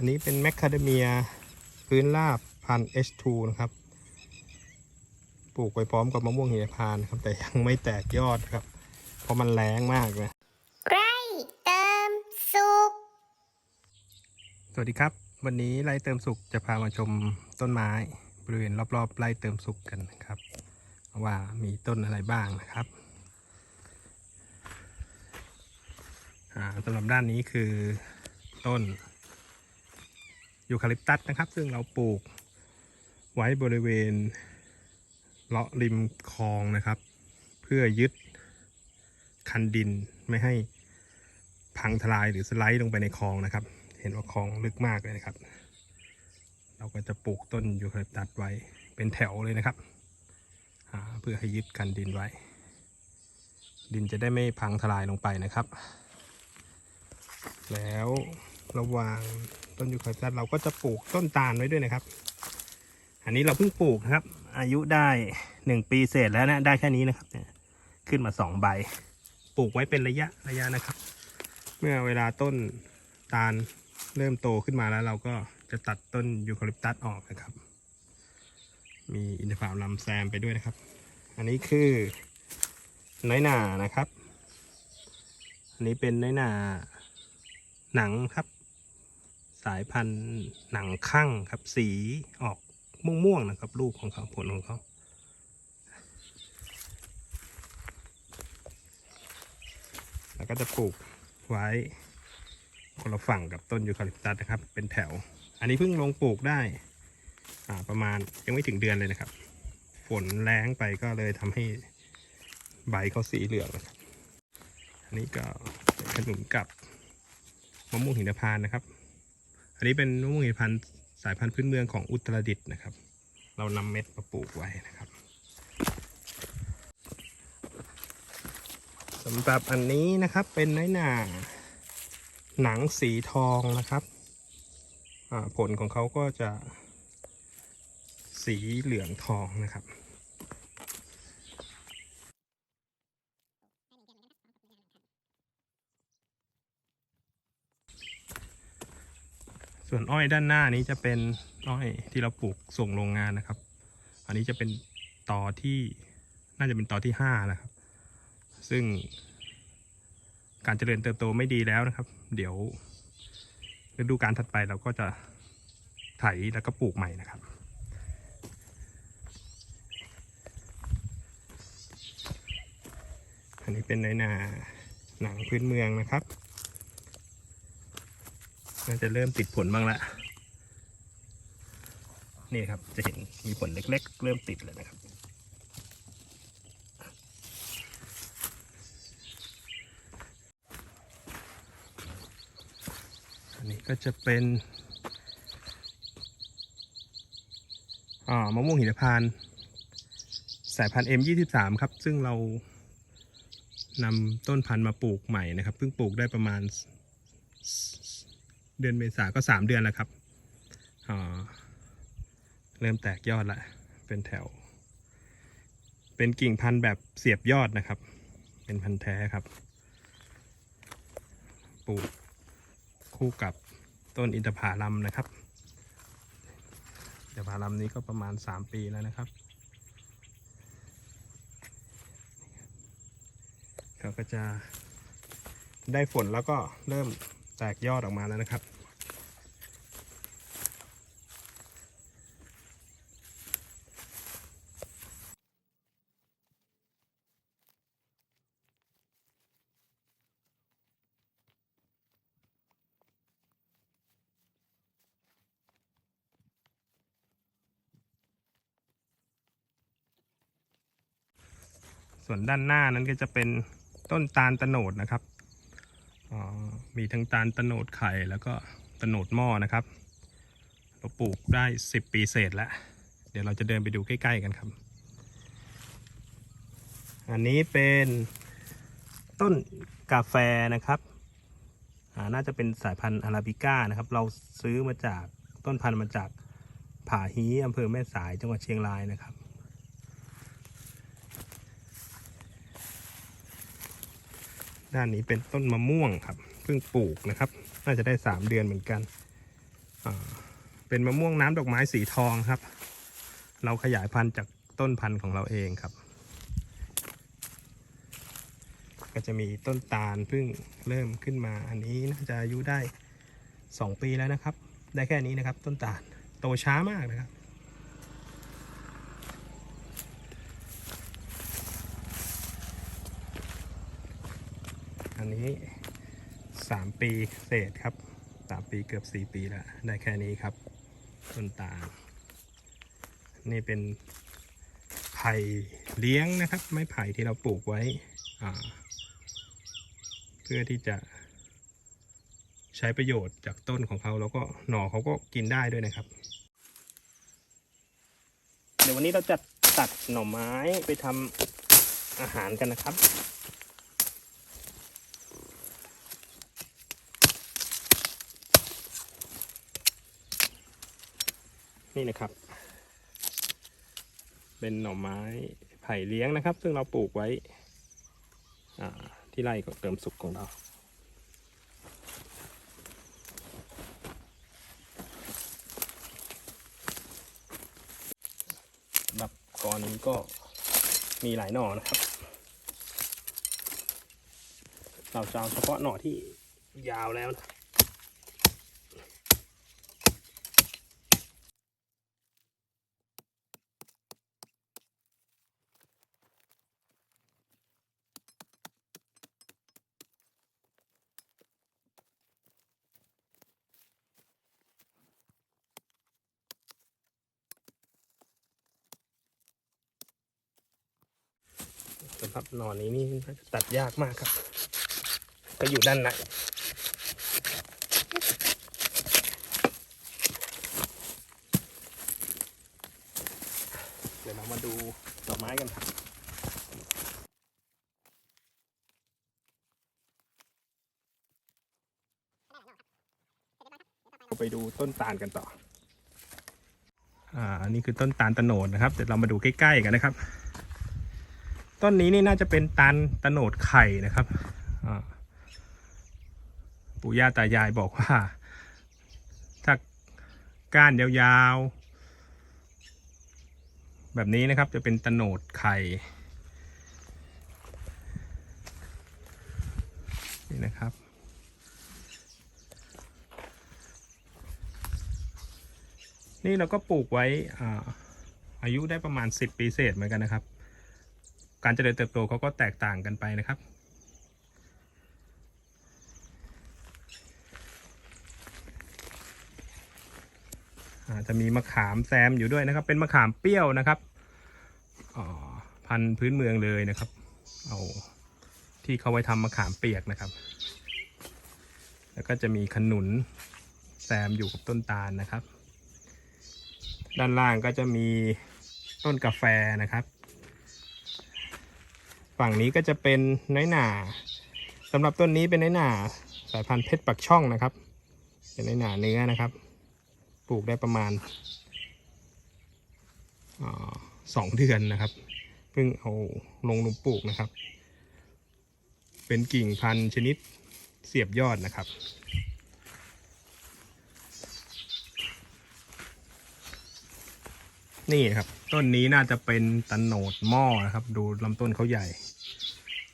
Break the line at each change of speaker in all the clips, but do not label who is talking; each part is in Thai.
อันนี้เป็นแมคคาเดเมียพื้นราบพัน H2 นะครับ ปลูกไปพร้อมกับมะม่วงหิมพานต์ครับ แต่ยังไม่แตกยอดครับ เพราะมันแรงมากเลย
ใกล้เติมสุข
สวัสดีครับ วันนี้ไร่เติมสุขจะพามาชมต้นไม้บริเวณรอบๆไร่เติมสุขกันนะครับ ว่ามีต้นอะไรบ้างนะครับอ่าสำหรับด้านนี้คือต้น ยูคาลิปตัสนะครับ ซึ่งเราปลูกไว้บริเวณเลาะริมคลองนะครับ เพื่อยึดคันดินไม่ให้พังทลายหรือสไลด์ลงไปในคลองนะครับ เห็นว่าคลองลึกมากเลยนะครับ เราก็จะปลูกต้นยูคาลิปตัสไว้เป็นแถวเลยนะครับ เพื่อให้ยึดกันดินไว้ ดินจะได้ไม่พังทลายลงไปนะครับ แล้วระหว่าง ต้นยูคาลิปตัสเราก็จะปลูกต้นตาลไว้ด้วยนะครับ อันนี้เราเพิ่งปลูกนะครับ อายุได้หนึ่งปีเศษแล้วนะได้แค่นี้นะครับเนี่ยขึ้นมาสองใบ ปลูกไว้เป็นระยะระยะนะครับ เมื่อเวลาต้นตาลเริ่มโตขึ้นมาแล้วเราก็จะตัดต้นยูคาลิปตัสออกนะครับ มีอินทผลัมแซมไปด้วยนะครับ อันนี้คือน้อยหนานะครับ อันนี้เป็นน้อยหนาหนังครับ สายพันธุ์หนังข้างครับ สีออกม่วงๆนะครับ ลูกของเขาผลของเขาแล้วก็จะปลูกไว้คนละฝั่งกับต้นยูคาลิปตัสนะครับ เป็นแถว อันนี้เพิ่งลงปลูกได้ประมาณยังไม่ถึงเดือนเลยนะครับ ฝนแรงไปก็เลยทำให้ใบเขาสีเหลืองนะครับ อันนี้ก็ขนุนกับมะม่วงหินพานนะครับ อันนี้เป็นมะม่วงหินพานสายพันธุ์พื้นเมืองของอุตรดิตถ์นะครับ เรานำเม็ดมาปลูกไว้นะครับสำหรับอันนี้นะครับเป็นน้อยหนาหนังสีทองนะครับผลของเขาก็จะสีเหลืองทองนะครับ ส่วนอ้อยด้านหน้านี้จะเป็นอ้อยที่เราปลูกส่งโรงงานนะครับ อันนี้จะเป็นต่อที่น่าจะเป็นต่อที่ห้านะครับ ซึ่งการเจริญเติบโตไม่ดีแล้วนะครับ เดี๋ยวฤดูการถัดไปเราก็จะไถแล้วก็ปลูกใหม่นะครับ อันนี้เป็นในนาหนังพื้นเมืองนะครับ น่าจะเริ่มติดผลบ้างละนี่ครับจะเห็นมีผลเล็ก ๆ เริ่มติดแล้วนะครับ อันนี้ก็จะเป็นอ่ามะม่วงหินพานต์สายพันธุ์ M23 ครับ ซึ่งเรานำต้นพันธุ์มาปลูกใหม่นะครับ เพิ่งปลูกได้ประมาณ เดือนเมษาก็3เดือนแล้วครับเริ่มแตกยอดละ เป็นแถว เป็นกิ่งพันธุ์แบบเสียบยอดนะครับ เป็นพันธุ์แท้ครับ ปลูกคู่กับต้นอินทผลัมนะครับอินทผลัมนี้ก็ประมาณ 3 ปีแล้วนะครับเขาก็จะได้ฝนแล้วก็เริ่มแตกยอดออกมาแล้วนะครับ ส่วนด้านหน้านั้นก็จะเป็นต้นตาลตโนดนะครับมีทั้งตาลตโนดไข่แล้วก็ตโนดหม้อนะครับ เราปลูกได้ 10 ปีเศษแล้ว เดี๋ยวเราจะเดินไปดูใกล้ ๆ กันครับ อันนี้เป็นต้นกาแฟนะครับน่าจะเป็นสายพันธุ์อาราบิก้านะครับ เราซื้อมาจากต้นพันธุ์มาจากผาฮีอำเภอแม่สายจังหวัดเชียงรายนะครับ ด้านนี้เป็นต้นมะม่วงครับเพิ่งปลูกนะครับ น่าจะได้สามเดือนเหมือนกัน เป็นมะม่วงน้ำดอกไม้สีทองครับ เราขยายพันธุ์จากต้นพันธุ์ของเราเองครับ ก็จะมีต้นตาลเพิ่งเริ่มขึ้นมาอันนี้น่าจะอายุได้ 2 ปีแล้วนะครับ ได้แค่นี้นะครับ ต้นตาลโตช้ามากนะครับ อันนี้ 3 ปีเศษครับ 3 ปีเกือบ 4 ปีแล้ว ได้แค่นี้ครับ ต้นตาล นี่เป็นไผ่เลี้ยงนะครับ ไม้ไผ่ที่เราปลูกไว้ เพื่อที่จะใช้ประโยชน์จากต้นของเขาแล้วก็หน่อเขาก็กินได้ด้วยนะครับ เดี๋ยววันนี้เราจะตัดหน่อไม้ไปทำอาหารกันนะครับ นี่นะครับ เป็นหน่อไม้ไผ่เลี้ยงนะครับ ซึ่งเราปลูกไว้ที่ไร่ของเติมสุกของเราสำหรับกอนี้ก็มีหลายหน่อนะครับ เราจะเอาเฉพาะหน่อที่ยาวแล้วนะ สำหรับหนอนนี้นี่ตัดยากมากครับ ก็อยู่ด้านในเดี๋ยวเรามาดูดอกไม้กันครับไปดูต้นตาลกันต่อ อ่านนี้คือต้นตาลตะโนดนะครับ เดี๋ยวเรามาดูใกล้ๆกันนะครับ ต้นนี้นี่น่าจะเป็นตาลตโหนดไข่นะครับปู่ย่าตายายบอกว่า ถ้าก้านยาวๆ แบบนี้นะครับจะเป็นตโหนดไข่นี่นะครับนี่เราก็ปลูกไว้อาอายุได้ประมาณ 10 ปีเศษเหมือนกันนะครับ การเจริญเติบโตเขาก็แตกต่างกันไปนะครับ จะมีมะขามแซมอยู่ด้วยนะครับ เป็นมะขามเปรี้ยวนะครับพันธุ์พื้นเมืองเลยนะครับ เอาที่เขาไว้ทำมะขามเปียกนะครับ แล้วก็จะมีขนุนแซมอยู่กับต้นตาลนะครับ ด้านล่างก็จะมีต้นกาแฟนะครับ ฝั่งนี้ก็จะเป็นน้อยหนาสำหรับต้นนี้เป็นน้อยหนาสายพันธุ์เพชรปักช่องนะครับ เป็นน้อยหนาเนื้อนะครับ ปลูกได้ประมาณอาสองเดือนนะครับเพิ่งเอาลงหลุมปลูกนะครับ เป็นกิ่งพันธุ์ชนิดเสียบยอดนะครับนี่ครับต้นนี้น่าจะเป็นตะโหนดหม้อนะครับ ดูลำต้นเขาใหญ่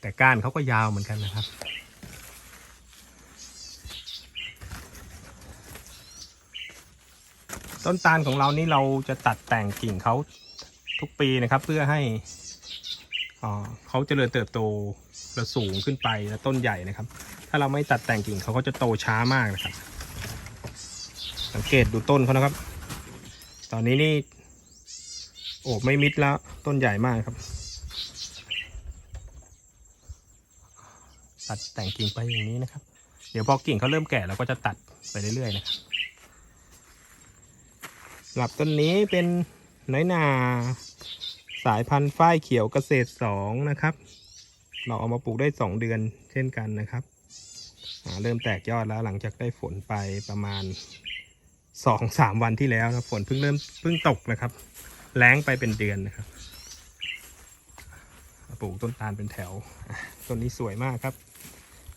แต่ก้านเขาก็ยาวเหมือนกันนะครับ ต้นตาลของเรานี่เราจะตัดแต่งกิ่งเขาทุกปีนะครับ เพื่อให้เขาเจริญเติบโตและสูงขึ้นไปและต้นใหญ่นะครับ ถ้าเราไม่ตัดแต่งกิ่งเขาก็จะโตช้ามากนะครับ สังเกตดูต้นเขานะครับ ตอนนี้นี่โอบไม่มิดแล้วต้นใหญ่มากครับ ตัดแต่งกิ่งไปอย่างนี้นะครับ เดี๋ยวพอกิ่งเขาเริ่มแก่เราก็จะตัดไปเรื่อยๆนะครับสำหรับต้นนี้เป็นน้อยนาสายพันธุ์ฝ้ายเขียวเกษตรสองนะครับ เราเอามาปลูกได้สองเดือนเช่นกันนะครับเริ่มแตกยอดแล้วหลังจากได้ฝนไปประมาณสองสามวันที่แล้วนะฝนเพิ่งเริ่มเพิ่งตกนะครับ แล้งไปเป็นเดือนนะครับปลูกต้นตาลเป็นแถว ต้นนี้สวยมากครับ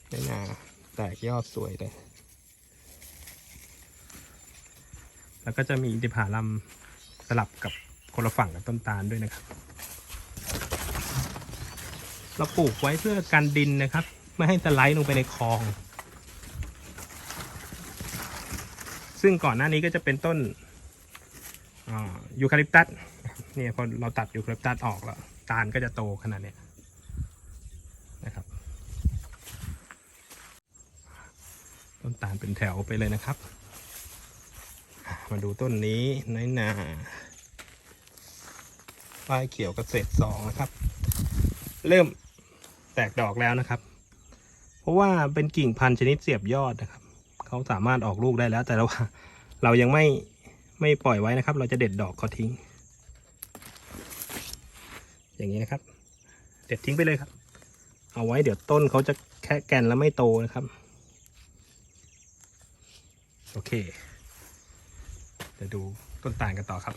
ในนาแตกยอดสวยเลย แล้วก็จะมีอินทิผลัมสลับกับคนละฝั่งกับต้นตาลด้วยนะครับ เราปลูกไว้เพื่อกันดินนะครับ ไม่ให้สไลด์ลงไปในคลอง ซึ่งก่อนหน้านี้ก็จะเป็นต้นยูคาลิปตัส เนี่ยพอเราตัดยูคาลิปตัสออกแล้ว ตาลก็จะโตขนาดเนี้ยนะครับ ต้นตาลเป็นแถวไปเลยนะครับ มาดูต้นนี้น้อยหนาป้ายเขียวกเกษตรสองนะครับ เริ่มแตกดอกแล้วนะครับ เพราะว่าเป็นกิ่งพันธุ์ชนิดเสียบยอดนะครับเขาสามารถออกลูกได้แล้ว แต่ว่าเรายังไม่ไม่ปล่อยไว้นะครับ เราจะเด็ดดอกเขาทิ้ง อย่างนี้นะครับ เด็ดทิ้งไปเลยครับ เอาไว้เดี๋ยวต้นเขาจะแค่แก่นแล้วไม่โตนะครับ โอเค เดี๋ยวดูต้นตาลกันต่อครับ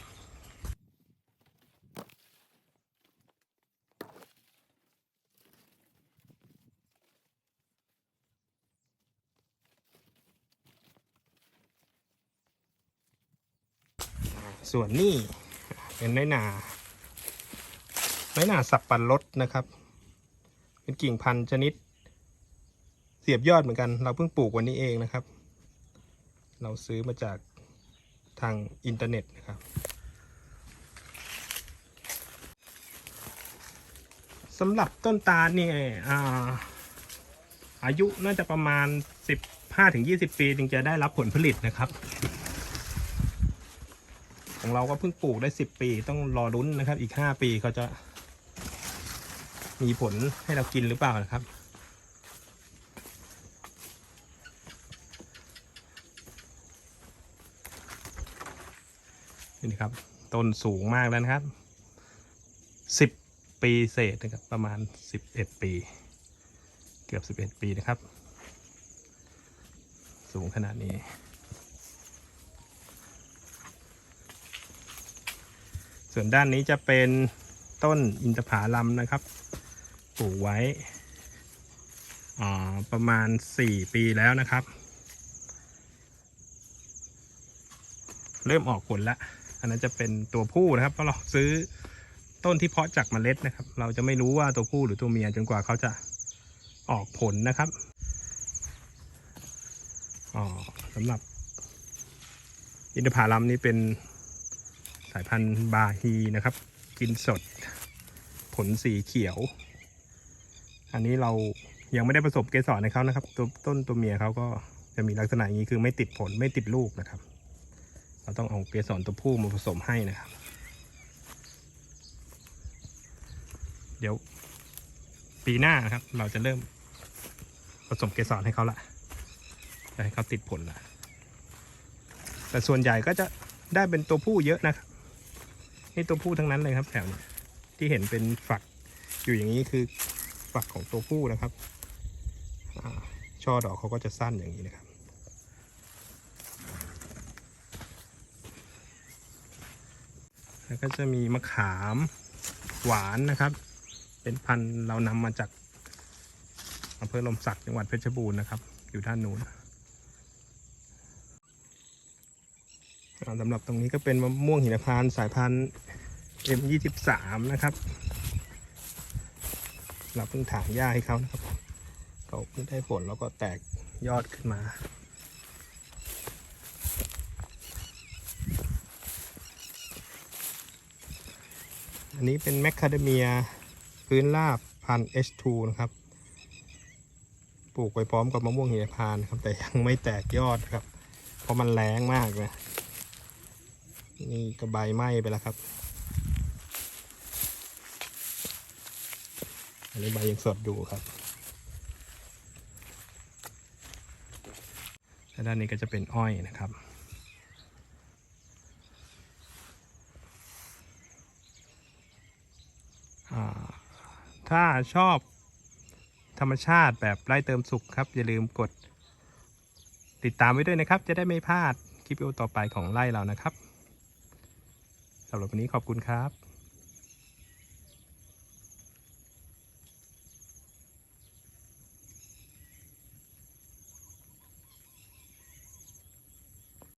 ส่วนนี่เป็นน้อยหนาน้อยหนาสับปะรดนะครับ เป็นกิ่งพันธุ์ชนิด เสียบยอดเหมือนกัน เราเพิ่งปลูกวันนี้เองนะครับ เราซื้อมาจากทางอินเทอร์เน็ตนะครับ สำหรับต้นตาลเนี่ยอาอายุน่าจะประมาณ 15-20 ปีถึงจะได้รับผลผลิตนะครับ ของเราก็เพิ่งปลูกได้ 10 ปีต้องรอรุ้นนะครับ อีก 5 ปีเขาจะมีผลให้เรากินหรือเปล่านะครับ นะครับ ต้นสูงมากแล้วนะครับสิบปีเศษนะครับประมาณสิบเอ็ดปี เกือบสิบเอ็ดปีนะครับ สูงขนาดนี้ ส่วนด้านนี้จะเป็นต้นอินทผลัมนะครับ ปลูกไว้ประมาณสี่ปีแล้วนะครับ เริ่มออกผลแล้ว อันนั้นจะเป็นตัวผู้นะครับเพราะเราซื้อต้นที่เพาะจากเมล็ดนะครับ เราจะไม่รู้ว่าตัวผู้หรือตัวเมียจนกว่าเขาจะออกผลนะครับอ๋อสำหรับอินทผลัมนี่เป็นสายพันธุ์บาฮีนะครับ กินสดผลสีเขียว อันนี้เรายังไม่ได้ผสมเกสรในเขานะครับ ตัวต้นตัวเมียเขาก็จะมีลักษณะอย่างนี้คือไม่ติดผลไม่ติดลูกนะครับ เราต้องเอาเกสรตัวผู้มาผสมให้นะครับ เดี๋ยวปีหน้านะครับ เราจะเริ่มผสมเกสรให้เขาละจะให้เขาติดผลละแต่ส่วนใหญ่ก็จะได้เป็นตัวผู้เยอะนะครับ นี่ตัวผู้ทั้งนั้นเลยครับแถวนี้ที่เห็นเป็นฝักอยู่อย่างนี้คือฝักของตัวผู้นะครับช่อดอกเขาก็จะสั้นอย่างนี้นะครับ แล้วก็จะมีมะขามหวานนะครับ เป็นพันธุ์เรานำมาจากอำเภอลมศักดิ์จังหวัดเพชรบูรณ์นะครับ อยู่ด้านนู้นอ่าสำหรับตรงนี้ก็เป็นมะม่วงหินพานสายพันธุ์ M23 นะครับเราเพิ่งถางหญ้าให้เขานะครับเขาเพิ่งได้ผลแล้วก็แตกยอดขึ้นมา อันนี้เป็นแมคคาเดเมียพื้นราบพันธุ์ H2 นะครับ ปลูกไปพร้อมกับมะม่วงหิมพานครับ แต่ยังไม่แตกยอดครับ เพราะมันแรงมากนะนี่ก็ใบไหม้ไปแล้วครับ อันนี้ใบยังสดอยู่ครับและด้านนี้ก็จะเป็นอ้อยนะครับ ถ้าชอบธรรมชาติแบบไร่เติมสุขครับ อย่าลืมกด ติดตามไว้ด้วยนะครับ จะได้ไม่พลาดคลิปวิดีโอต่อไปของไร่เรานะครับสำหรับวันนี้ขอบคุณครับ